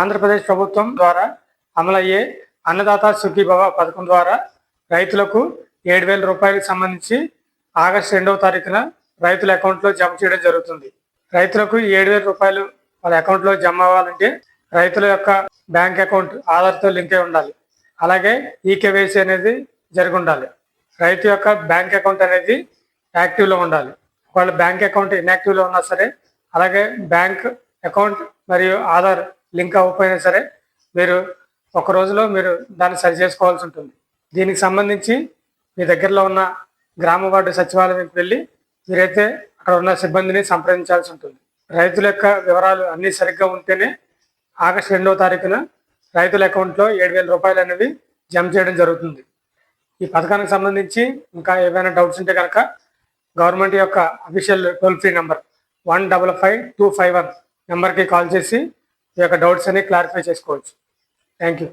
ఆంధ్రప్రదేశ్ ప్రభుత్వం ద్వారా అమలయ్యే అన్నదాత సుఖీభవ పథకం ద్వారా రైతులకు ఏడు వేల రూపాయలకు సంబంధించి ఆగస్టు రెండవ తారీఖున రైతుల అకౌంట్లో జమ చేయడం జరుగుతుంది. రైతులకు ఏడు వేల రూపాయలు వాళ్ళ అకౌంట్లో జమ అవ్వాలంటే రైతుల యొక్క బ్యాంక్ అకౌంట్ ఆధార్తో లింక్ అయి ఉండాలి. అలాగే ఈకేవైసీ అనేది జరిగి ఉండాలి రైతు యొక్క బ్యాంక్ అకౌంట్ అనేది యాక్టివ్లో ఉండాలి. వాళ్ళ బ్యాంక్ అకౌంట్ ఇన్యాక్టివ్లో ఉన్నా సరే అలాగే బ్యాంక్ అకౌంట్ మరియు ఆధార్ లింక్ అవ్వకపోయినా సరే మీరు ఒక రోజులో మీరు దాన్ని సరి చేసుకోవాల్సి ఉంటుంది. దీనికి సంబంధించి మీ దగ్గరలో ఉన్న గ్రామ వార్డు సచివాలయంకి వెళ్ళి మీరైతే అక్కడ ఉన్న సిబ్బందిని సంప్రదించాల్సి ఉంటుంది. రైతుల యొక్క వివరాలు అన్నీ సరిగ్గా ఉంటేనే ఆగస్టు రెండవ తారీఖున రైతుల అకౌంట్లో ఏడు వేల రూపాయలు అనేవి జమ చేయడం జరుగుతుంది. ఈ పథకానికి సంబంధించి ఇంకా ఏవైనా డౌట్స్ ఉంటే కనుక గవర్నమెంట్ యొక్క official toll free number one double five two five one నెంబర్కి కాల్ చేసి ఈ యొక్క డౌట్స్ అన్ని క్లారిఫై చేసుకోవచ్చు. Thank you